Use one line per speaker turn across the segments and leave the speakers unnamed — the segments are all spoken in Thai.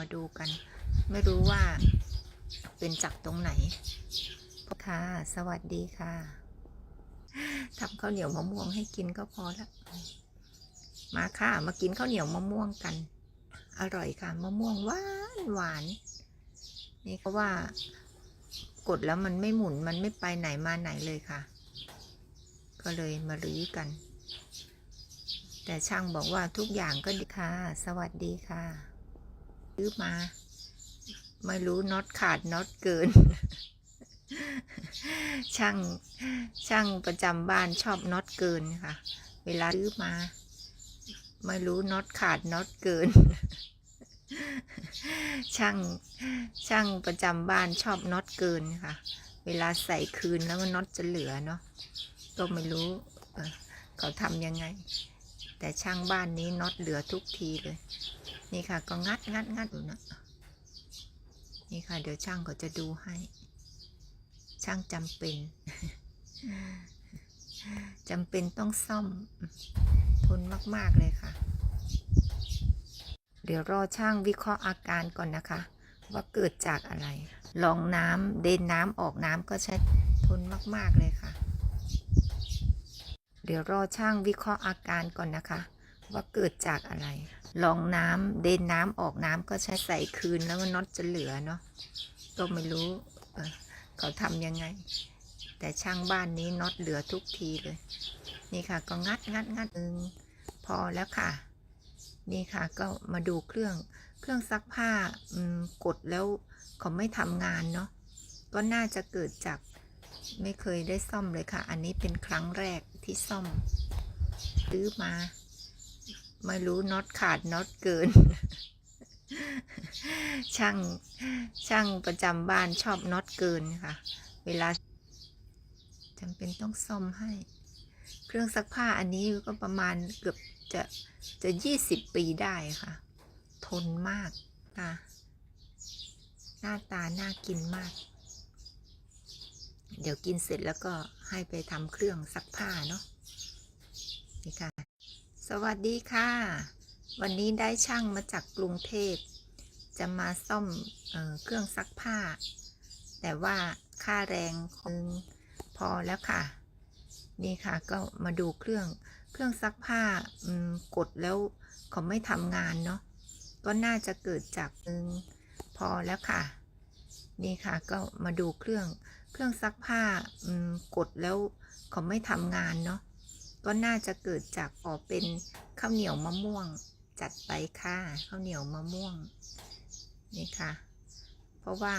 มาดูกัน ไม่รู้ว่าเป็นจากตรงไหน ค่ะ สวัสดีค่ะทำข้าวเหนียวมะม่วงให้กินก็พอละมาค่ะ มากินข้าวเหนียวมะม่วงกัน อร่อยค่ะ มะม่วงหวานหวาน นี่ก็ว่ากดแล้วมันไม่หมุนมันไม่ไปไหนมาไหนเลยค่ะ ก็เลยมารื้อกัน แต่ช่างบอกว่าทุกอย่างก็ดีค่ะ สวัสดีค่ะ รื้อมา ไม่รู้น็อตขาดน็อตเกิน ช่างช่างประจำบ้านชอบน็อตเกินค่ะ เวลาซื้อมา ไม่รู้น็อตขาดน็อตเกิน ช่างช่างประจำบ้านชอบน็อตเกินค่ะ เวลาใส่คืนแล้วมันน็อตจะเหลือเนาะก็ไม่รู้เเขาทำยังไง แต่ช่างบ้านนี้น็อตเหลือทุกทีเลย นี่ค่ะก็งัดงัดงัดอยู่นะนี่ค่ะ เดี๋ยวช่างก็จะดูให้ ช่างจำเป็นจำเป็นต้องซ่อม ทนมาก ๆ เลยค่ะ เดี๋ยวรอช่างวิเคราะห์อาการก่อนนะคะ ว่าเกิดจากอะไรลองน้ำเดินน้ำออกน้ำก็ใช้ทนมาก ๆ เลยค่ะ เดี๋ยวรอช่างวิเคราะห์อาการก่อนนะคะ ว่าเกิดจากอะไร ลองน้ำเดินน้ำออกน้ำก็ใช้ใส่คืนแล้วมันน็อตจะเหลือเนาะก็ไม่รู้เออเขาทำยังไง แต่ช่างบ้านนี้น็อตเหลือทุกทีเลย นี่ค่ะก็งัดงัดงัดหนึ่งพอแล้วค่ะ นี่ค่ะก็มาดูเครื่องเครื่องซักผ้ากดแล้วเขาไม่ทำงานเนาะก็น่าจะเกิดจากไม่เคยได้ซ่อมเลยค่ะ อันนี้เป็นครั้งแรกที่ซ่อมซื้อมา ไม่รู้น็อตขาดน็อตเกิน ช่างช่างประจำบ้านชอบน็อตเกินค่ะ เวลาจำเป็นต้องซ่อมให้ เครื่องซักผ้าอันนี้ก็ประมาณเกือบจะจะยี่สิบปีได้ค่ะ ทนมากค่ะหน้าตาน่ากินมาก เดี๋ยวกินเสร็จแล้วก็ให้ไปทำเครื่องซักผ้าเนาะนี่ค่ะ สวัสดีค่ะ วันนี้ได้ช่างมาจากกรุงเทพ จะมาซ่อมเออเครื่องซักผ้า แต่ว่าค่าแรงคงพอแล้วค่ะ นี่ค่ะก็มาดูเครื่องเครื่องซักผ้ากดแล้วเขาไม่ทำงานเนาะก็น่าจะเกิดจากนึงพอแล้วค่ะ นี่ค่ะก็มาดูเครื่องเครื่องซักผ้ากดแล้วเขาไม่ทำงานเนาะ ก็น่าจะเกิดจากออกเป็นข้าวเหนียวมะม่วงจัดไปค่ะข้าวเหนียวมะม่วงนี่ค่ะ เพราะว่า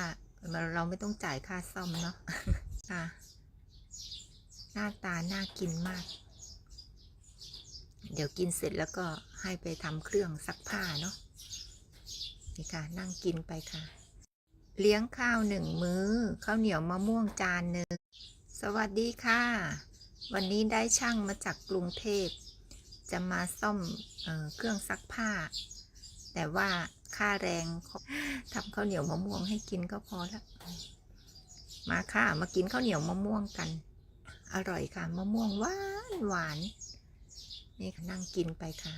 เราไม่ต้องจ่ายค่าซ่อมเนาะค่ะหน้าตาน่ากินมาก เดี๋ยวกินเสร็จแล้วก็ให้ไปทำเครื่องซักผ้าเนาะนี่ค่ะ นั่งกินไปค่ะ เลี้ยงข้าวหนึ่งมือ้อข้าวเหนียวมะม่วงจานหนึ่งสวัสดีค่ะ วันนี้ได้ช่างมาจากกรุงเทพ จะมาซ่อมเออเครื่องซักผ้า แต่ว่าค่าแรงทำข้าวเหนียวมะม่วงให้กินก็พอละมาค่ะมากินข้าวเหนียวมะม่วงกัน อร่อยค่ะมะม่วงหวานหวานนี่ค่ะนั่งกินไปค่ะ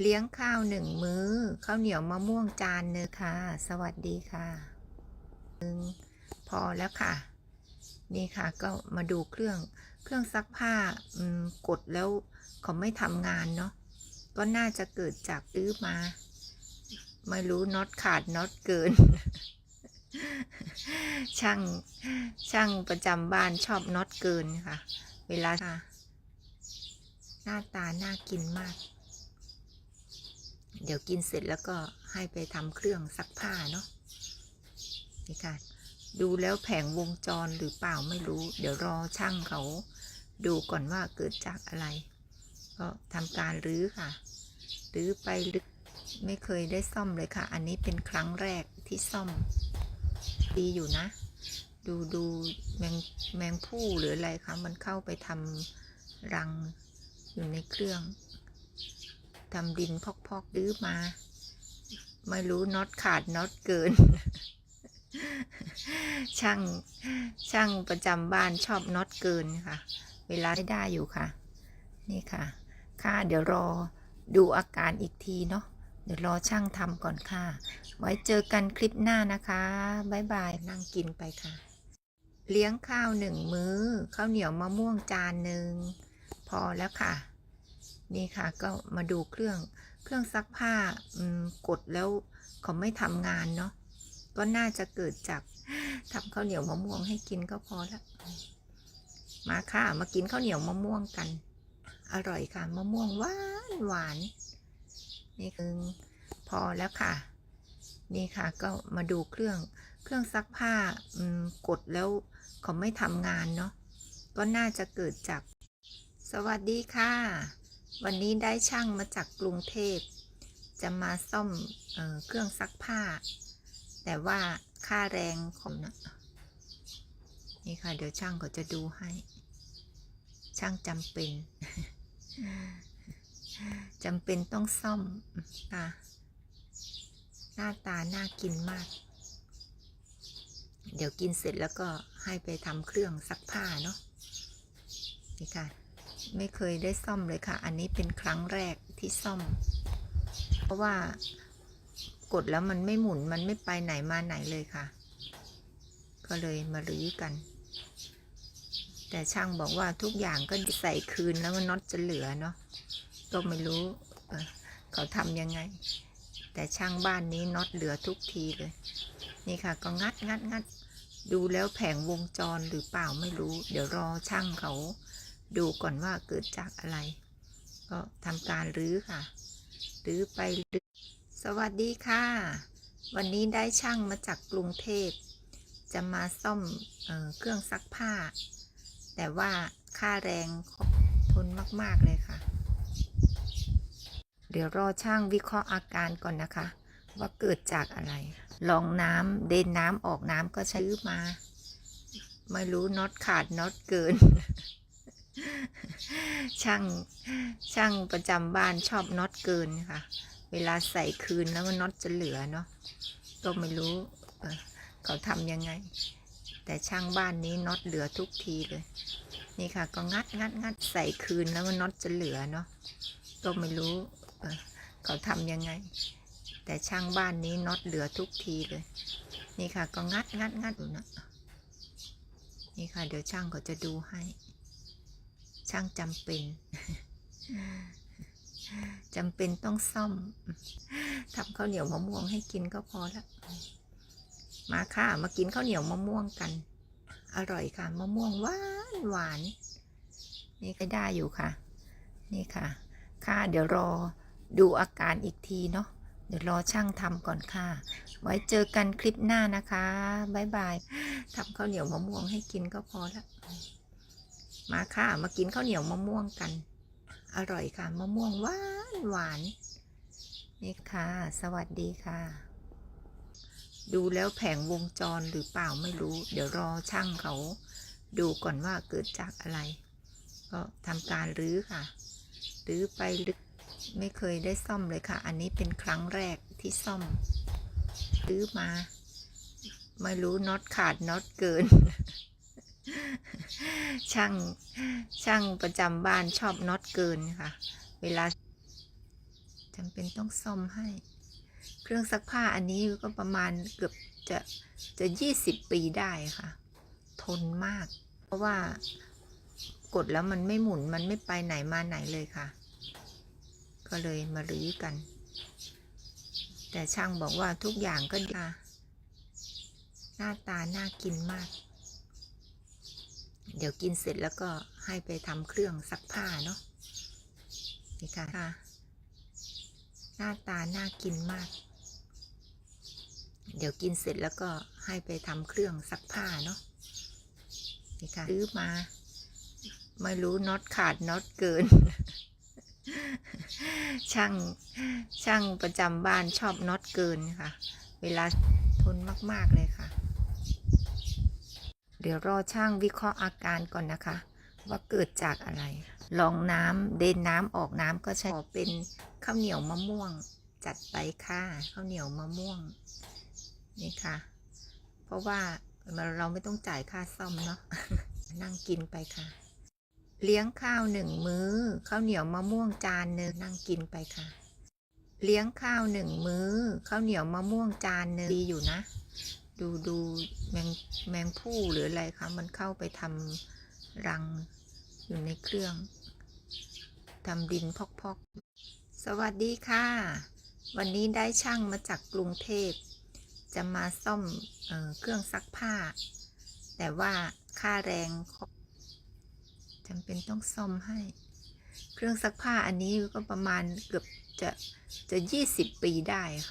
เลี้ยงข้าวหนึ่งมือ้อข้าวเหนียวมะม่วงจานหนึงค่ะ สวัสดีค่ะพอแล้วค่ะ นี่ค่ะก็มาดูเครื่อง เครื่องซักผ้ากดแล้วเขาไม่ทำงานเนาะก็น่าจะเกิดจากซื้อมา ไม่รู้น็อตขาดน็อตเกิน ช่างช่างประจำบ้านชอบน็อตเกินค่ะ เวลาค่ะหน้าตาน่ากินมาก เดี๋ยวกินเสร็จแล้วก็ให้ไปทำเครื่องซักผ้าเนาะนี่ค่ะดูแล้วแผงวงจรหรือเปล่าไม่รู้ เดี๋ยวรอช่างเขา ดูก่อนว่าเกิดจากอะไร ก็ทำการรื้อค่ะ รื้อไปลึกไม่เคยได้ซ่อมเลยค่ะ อันนี้เป็นครั้งแรกที่ซ่อม ดีอยู่นะ ดูดูแมงแมงผู้หรืออะไรคะมันเข้าไปทำรังอยู่ในเครื่องทำดินพอกๆดื้อมา ไม่รู้น็อตขาดน็อตเกิน ช่างช่างประจำบ้านชอบน็อตเกินค่ะ เวลาได้ได้อยู่ค่ะ นี่ค่ะ ค่ะเดี๋ยวรอดูอาการอีกทีเนาะเดี๋ยวรอช่างทำก่อนค่ะ ไว้เจอกันคลิปหน้านะคะบ๊ายบายนั่งกินไปค่ะ เลี้ยงข้าวหนึ่งมือ้อข้าวเหนียวมะม่วงจานหนึ่งพอแล้วค่ะ นี่ค่ะก็มาดูเครื่องเครื่องซักผ้าอืมกดแล้วเขาไม่ทำงานเนาะก็น่าจะเกิดจากทำข้าวเหนียวมะม่วงให้กินก็พอและ มาค่ะ มากินข้าวเหนียวมะม่วงกัน อร่อยค่ะ มะม่วงหวานหวาน นี่คือพอแล้วค่ะ นี่ค่ะ ก็มาดูเครื่อง เครื่องซักผ้ากดแล้วเขาไม่ทำงานเนาะ ก็น่าจะเกิดจาก สวัสดีค่ะ วันนี้ได้ช่างมาจากกรุงเทพ จะมาซ่อมเออเครื่องซักผ้า แต่ว่าค่าแรงของนะ นี่ค่ะ เดี๋ยวช่างเขาจะดูให้ ช่างจำเป็นจำเป็นต้องซ่อมค่ะหน้าตาน่ากินมาก เดี๋ยวกินเสร็จแล้วก็ให้ไปทำเครื่องซักผ้าเนาะนี่ค่ะ ไม่เคยได้ซ่อมเลยค่ะ อันนี้เป็นครั้งแรกที่ซ่อม เพราะว่ากดแล้วมันไม่หมุนมันไม่ไปไหนมาไหนเลยค่ะ ก็เลยมารื้อกัน แต่ช่างบอกว่าทุกอย่างก็ใส่คืนแล้วน็อตจะเหลือเนาะก็ไม่รู้เออเขาทำยังไง แต่ช่างบ้านนี้น็อตเหลือทุกทีเลย นี่ค่ะก็งัดงัดงัดดูแล้วแผงวงจรหรือเปล่าไม่รู้ เดี๋ยวรอช่างเขาดูก่อนว่าเกิดจากอะไร ก็ทำการรื้อค่ะ รื้อไปรื้อสวัสดีค่ะ วันนี้ได้ช่างมาจากกรุงเทพ จะมาซ่อมเออเครื่องซักผ้า แต่ว่าค่าแรงทนมาก ๆ เลยค่ะ เดี๋ยวรอช่างวิเคราะห์อาการก่อนนะคะ ว่าเกิดจากอะไรลองน้ำเดินน้ำออกน้ำก็ใช้มา ไม่รู้น็อตขาดน็อตเกิน ช่างช่างประจำบ้านชอบน็อตเกินค่ะ เวลาใส่คืนแล้วนน็อตจะเหลือเนาะก็ไม่รู้เออเขาทำยังไง แต่ช่างบ้านนี้น็อตเหลือทุกทีเลย นี่ค่ะ ก็งัดงัดงัดใส่คืนแล้วน็อตจะเหลือเนาะก็ไม่รู้เออเขาทำยังไง แต่ช่างบ้านนี้น็อตเหลือทุกทีเลย นี่ค่ะ ก็งัดงัดงัดอยู่นะนี่ค่ะ เดี๋ยวช่างเขาจะดูให้ ช่างจำเป็นจำเป็นต้องซ่อมทำข้าวเหนียวมะม่วงให้กินก็พอละ มาค่ะ มากินข้าวเหนียวมะม่วงกัน อร่อยค่ะ มะม่วงหวานหวาน นี่ก็ได้อยู่ค่ะ นี่ค่ะ ค่ะ เดี๋ยวรอดูอาการอีกทีเนาะ เดี๋ยวรอช่างทำก่อนค่ะ ไว้เจอกันคลิปหน้านะคะบ๊ายบายทำข้าวเหนียวมะม่วงให้กินก็พอละมาค่ะ มากินข้าวเหนียวมะม่วงกัน อร่อยค่ะ มะม่วงหวานหวานนี่ค่ะ สวัสดีค่ะ ดูแล้วแผงวงจรหรือเปล่าไม่รู้ เดี๋ยวรอช่างเขาดูก่อนว่าเกิดจากอะไร ก็ทำการรื้อค่ะ รื้อไปรื้อไม่เคยได้ซ่อมเลยค่ะ อันนี้เป็นครั้งแรกที่ซ่อม รื้อมา ไม่รู้น็อตขาดน็อตเกิน ช่างช่างประจำบ้านชอบน็อตเกินค่ะ เวลาจำเป็นต้องซ่อมให้ เครื่องซักผ้าอันนี้ก็ประมาณเกือบจะจะยี่สิบปีได้ค่ะ ทนมาก เพราะว่ากดแล้วมันไม่หมุนมันไม่ไปไหนมาไหนเลยค่ะ ก็เลยมารื้อกัน แต่ช่างบอกว่าทุกอย่างก็ดีค่ะหน้าตาน่ากินมาก เดี๋ยวกินเสร็จแล้วก็ให้ไปทำเครื่องซักผ้าเนาะนี่ค่ะ หน้าตาน่ากินมาก เดี๋ยวกินเสร็จแล้วก็ให้ไปทำเครื่องซักผ้าเนาะนี่ค่ะซื้อมา ไม่รู้น็อตขาดน็อตเกิน ช่างช่างประจำบ้านชอบน็อตเกินค่ะ เวลาทนมาก ๆ เลยค่ะ เดี๋ยวรอช่างวิเคราะห์อาการก่อนนะคะ ว่าเกิดจากอะไรลองน้ำเดินน้ำออกน้ำก็ใช้เป็นข้าวเหนียวมะม่วง จัดไปค่ะข้าวเหนียวมะม่วง นี่ค่ะ เพราะว่าเราไม่ต้องจ่ายค่าซ่อมเนาะนั่งกินไปค่ะ เลี้ยงข้าวหนึ่งมือ้อข้าวเหนียวมะม่วงจานหนึ่งนั่งกินไปค่ะ เลี้ยงข้าวหนึ่งมื้อข้าวเหนียวมะม่วงจานหนึ่งดีอยู่นะ ดูดูแมงแมงผู้หรืออะไรคะมันเข้าไปทำรังอยู่ในเครื่องทำดินพอกๆ สวัสดีค่ะ วันนี้ได้ช่างมาจากกรุงเทพ จะมาซ่อมเออเครื่องซักผ้า แต่ว่าค่าแรงจำเป็นต้องซ่อมให้ เครื่องซักผ้าอันนี้ก็ประมาณเกือบจะจะยี่สิบปีได้ค่ะ